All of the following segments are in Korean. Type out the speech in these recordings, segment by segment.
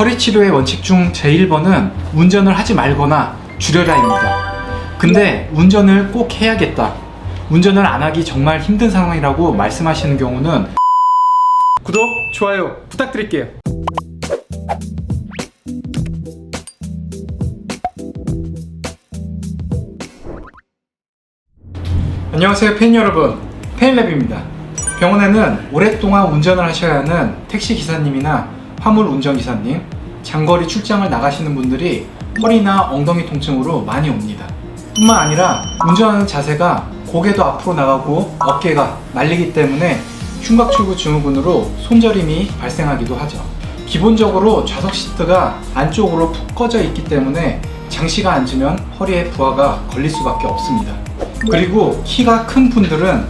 허리 치료의 원칙 중 제1번은 운전을 하지 말거나 줄여라입니다. 근데 운전을 꼭 해야겠다. 운전을 안 하기 정말 힘든 상황이라고 말씀하시는 경우는 구독, 좋아요 부탁드릴게요. 안녕하세요 팬 여러분 팬랩입니다 병원에는 오랫동안 운전을 하셔야 하는 택시 기사님이나 화물 운전 기사님 장거리 출장을 나가시는 분들이 허리나 엉덩이 통증으로 많이 옵니다 뿐만 아니라 운전하는 자세가 고개도 앞으로 나가고 어깨가 말리기 때문에 흉곽출구 증후군으로 손저림이 발생하기도 하죠 기본적으로 좌석 시트가 안쪽으로 푹 꺼져 있기 때문에 장시간 앉으면 허리에 부하가 걸릴 수밖에 없습니다. 그리고 키가 큰 분들은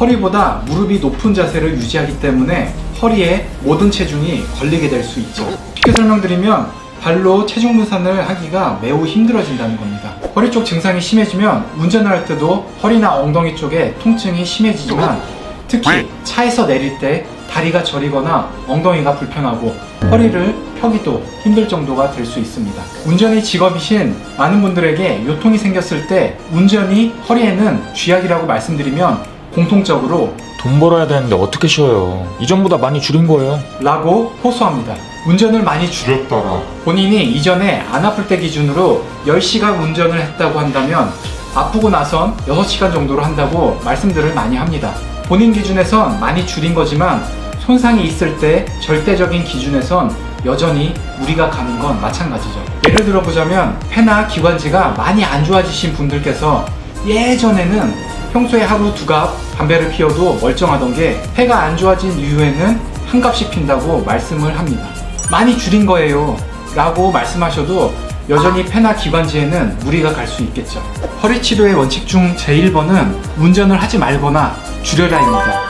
허리보다 무릎이 높은 자세를 유지하기 때문에 허리에 모든 체중이 걸리게 될 수 있죠. 쉽게 설명드리면 발로 체중 분산을 하기가 매우 힘들어진다는 겁니다. 허리 쪽 증상이 심해지면 운전을 할 때도 허리나 엉덩이 쪽에 통증이 심해지지만 특히 차에서 내릴 때 다리가 저리거나 엉덩이가 불편하고 허리를 펴기도 힘들 정도가 될 수 있습니다. 운전이 직업이신 많은 분들에게 요통이 생겼을 때 운전이 허리에는 쥐약이라고 말씀드리면 공통적으로 돈 벌어야 되는데 어떻게 쉬어요? 이전보다 많이 줄인 거예요. 라고 호소합니다. 운전을 많이 줄였더라. 본인이 이전에 안 아플 때 기준으로 10시간 운전을 했다고 한다면 아프고 나선 6시간 정도로 한다고 말씀들을 많이 합니다. 본인 기준에선 많이 줄인 거지만 손상이 있을 때 절대적인 기준에선 여전히 무리가 가는 건 마찬가지죠. 예를 들어 보자면 폐나 기관지가 많이 안 좋아지신 분들께서 예전에는 평소에 하루 두 갑 담배를 피워도 멀쩡하던 게 폐가 안 좋아진 이후에는 한 갑씩 핀다고 말씀을 합니다. 많이 줄인 거예요. 라고 말씀하셔도 여전히 폐나 기관지에는 무리가 갈 수 있겠죠. 허리 치료의 원칙 중 제1번은 운전을 하지 말거나 줄여라입니다.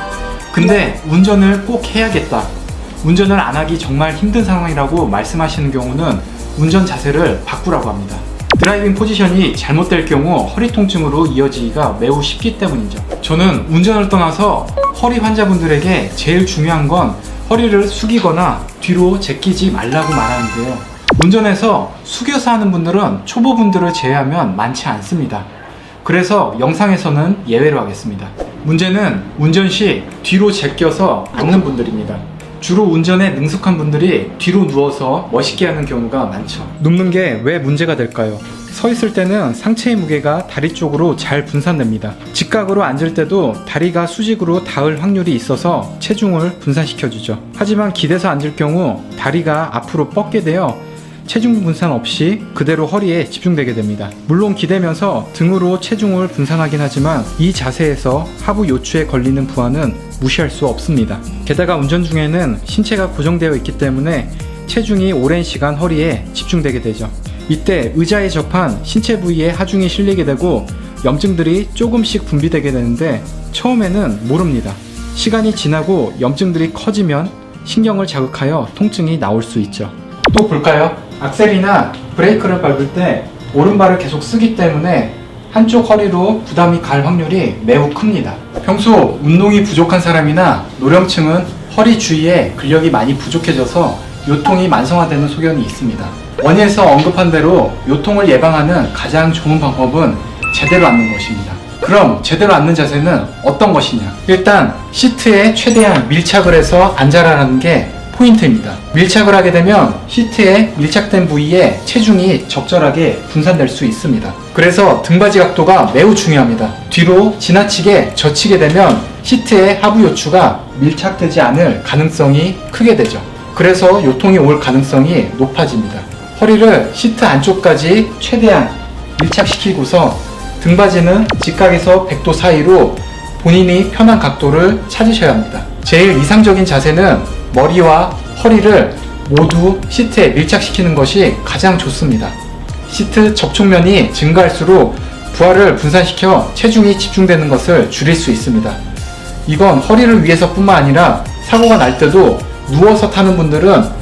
근데 운전을 꼭 해야겠다. 운전을 안 하기 정말 힘든 상황이라고 말씀하시는 경우는 운전 자세를 바꾸라고 합니다. 드라이빙 포지션이 잘못될 경우 허리 통증으로 이어지기가 매우 쉽기 때문이죠. 저는 운전을 떠나서 허리 환자분들에게 제일 중요한 건 허리를 숙이거나 뒤로 제끼지 말라고 말하는데요. 운전에서 숙여서 하는 분들은 초보분들을 제외하면 많지 않습니다. 그래서 영상에서는 예외로 하겠습니다. 문제는 운전 시 뒤로 제껴서 앉는 분들입니다. 주로 운전에 능숙한 분들이 뒤로 누워서 멋있게 하는 경우가 많죠. 눕는 게 왜 문제가 될까요? 서 있을 때는 상체의 무게가 다리 쪽으로 잘 분산됩니다. 직각으로 앉을 때도 다리가 수직으로 닿을 확률이 있어서 체중을 분산시켜주죠. 하지만 기대서 앉을 경우 다리가 앞으로 뻗게 되어 체중 분산 없이 그대로 허리에 집중되게 됩니다. 물론 기대면서 등으로 체중을 분산하긴 하지만 이 자세에서 하부 요추에 걸리는 부하는 무시할 수 없습니다. 게다가 운전 중에는 신체가 고정되어 있기 때문에 체중이 오랜 시간 허리에 집중되게 되죠. 이때 의자에 접한 신체 부위에 하중이 실리게 되고 염증들이 조금씩 분비되게 되는데 처음에는 모릅니다. 시간이 지나고 염증들이 커지면 신경을 자극하여 통증이 나올 수 있죠. 또 볼까요? 악셀이나 브레이크를 밟을 때 오른발을 계속 쓰기 때문에 한쪽 허리로 부담이 갈 확률이 매우 큽니다. 평소 운동이 부족한 사람이나 노령층은 허리 주위에 근력이 많이 부족해져서 요통이 만성화되는 소견이 있습니다. 원예에서 언급한 대로 요통을 예방하는 가장 좋은 방법은 제대로 앉는 것입니다. 그럼 제대로 앉는 자세는 어떤 것이냐? 일단 시트에 최대한 밀착을 해서 앉아라는 게 포인트입니다. 밀착을 하게 되면 시트에 밀착된 부위에 체중이 적절하게 분산될 수 있습니다. 그래서 등받이 각도가 매우 중요합니다. 뒤로 지나치게 젖히게 되면 시트의 하부 요추가 밀착되지 않을 가능성이 크게 되죠. 그래서 요통이 올 가능성이 높아집니다. 허리를 시트 안쪽까지 최대한 밀착시키고서 등받이는 직각에서 100도 사이로 본인이 편한 각도를 찾으셔야 합니다. 제일 이상적인 자세는 머리와 허리를 모두 시트에 밀착시키는 것이 가장 좋습니다. 시트 접촉면이 증가할수록 부하를 분산시켜 체중이 집중되는 것을 줄일 수 있습니다. 이건 허리를 위해서뿐만 아니라 사고가 날 때도 누워서 타는 분들은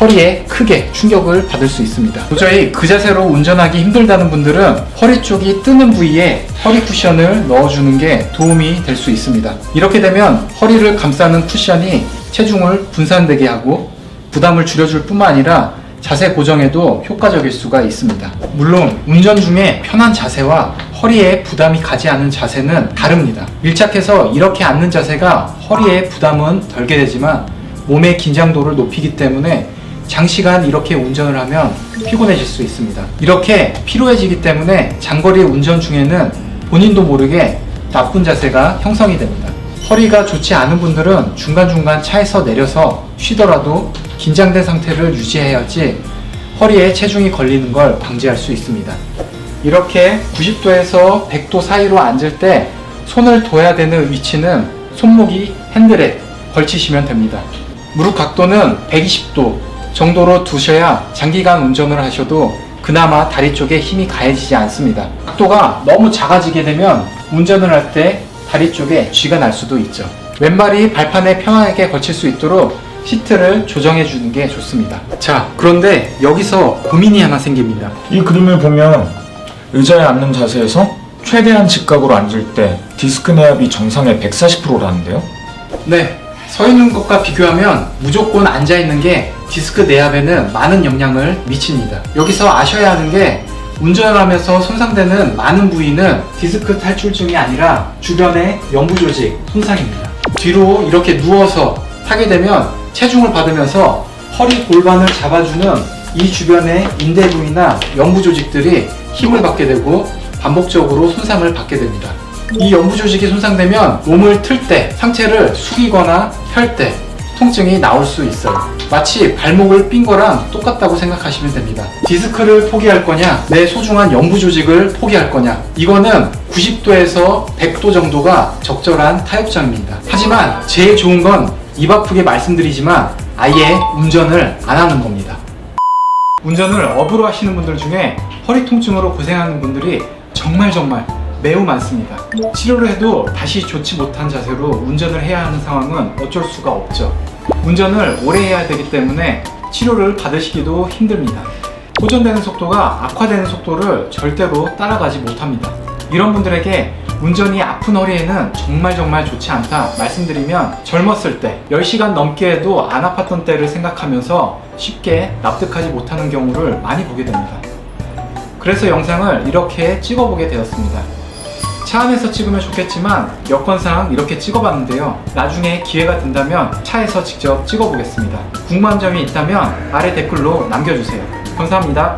허리에 크게 충격을 받을 수 있습니다. 도저히 그 자세로 운전하기 힘들다는 분들은 허리 쪽이 뜨는 부위에 허리 쿠션을 넣어주는 게 도움이 될 수 있습니다. 이렇게 되면 허리를 감싸는 쿠션이 체중을 분산되게 하고 부담을 줄여줄 뿐만 아니라 자세 고정에도 효과적일 수가 있습니다. 물론 운전 중에 편한 자세와 허리에 부담이 가지 않는 자세는 다릅니다. 밀착해서 이렇게 앉는 자세가 허리에 부담은 덜게 되지만 몸의 긴장도를 높이기 때문에 장시간 이렇게 운전을 하면 피곤해질 수 있습니다. 이렇게 피로해지기 때문에 장거리 운전 중에는 본인도 모르게 나쁜 자세가 형성이 됩니다. 허리가 좋지 않은 분들은 중간중간 차에서 내려서 쉬더라도 긴장된 상태를 유지해야지 허리에 체중이 걸리는 걸 방지할 수 있습니다. 이렇게 90도에서 100도 사이로 앉을 때 손을 둬야 되는 위치는 손목이 핸들에 걸치시면 됩니다. 무릎 각도는 120도 정도로 두셔야 장기간 운전을 하셔도 그나마 다리 쪽에 힘이 가해지지 않습니다. 각도가 너무 작아지게 되면 운전을 할 때 다리 쪽에 쥐가 날 수도 있죠. 왼발이 발판에 편하게 걸칠 수 있도록 시트를 조정해 주는 게 좋습니다. 자, 그런데 여기서 고민이 하나 생깁니다. 이 그림을 보면 의자에 앉는 자세에서 최대한 직각으로 앉을 때 디스크 내압이 정상의 140%라는데요? 네, 서 있는 것과 비교하면 무조건 앉아 있는 게 디스크 내압에는 많은 영향을 미칩니다. 여기서 아셔야 하는 게 운전을 하면서 손상되는 많은 부위는 디스크 탈출증이 아니라 주변의 연부 조직 손상입니다. 뒤로 이렇게 누워서 타게 되면 체중을 받으면서 허리 골반을 잡아주는 이 주변의 인대 부위나 연부 조직들이 힘을 받게 되고 반복적으로 손상을 받게 됩니다. 이 연부 조직이 손상되면 몸을 틀 때, 상체를 숙이거나 펼 때 통증이 나올 수 있어요. 마치 발목을 삔 거랑 똑같다고 생각하시면 됩니다. 디스크를 포기할 거냐, 내 소중한 연부 조직을 포기할 거냐. 이거는 90도에서 100도 정도가 적절한 타협점입니다. 하지만 제일 좋은 건 입 아프게 말씀드리지만 아예 운전을 안 하는 겁니다. 운전을 업으로 하시는 분들 중에 허리 통증으로 고생하는 분들이 정말 정말 매우 많습니다. 치료를 해도 다시 좋지 못한 자세로 운전을 해야 하는 상황은 어쩔 수가 없죠. 운전을 오래 해야 되기 때문에 치료를 받으시기도 힘듭니다. 호전되는 속도가 악화되는 속도를 절대로 따라가지 못합니다. 이런 분들에게 운전이 아픈 허리에는 정말 정말 좋지 않다 말씀드리면 젊었을 때 10시간 넘게 해도 안 아팠던 때를 생각하면서 쉽게 납득하지 못하는 경우를 많이 보게 됩니다. 그래서 영상을 이렇게 찍어보게 되었습니다. 차 안에서 찍으면 좋겠지만 여건상 이렇게 찍어봤는데요. 나중에 기회가 된다면 차에서 직접 찍어보겠습니다. 궁금한 점이 있다면 아래 댓글로 남겨주세요. 감사합니다.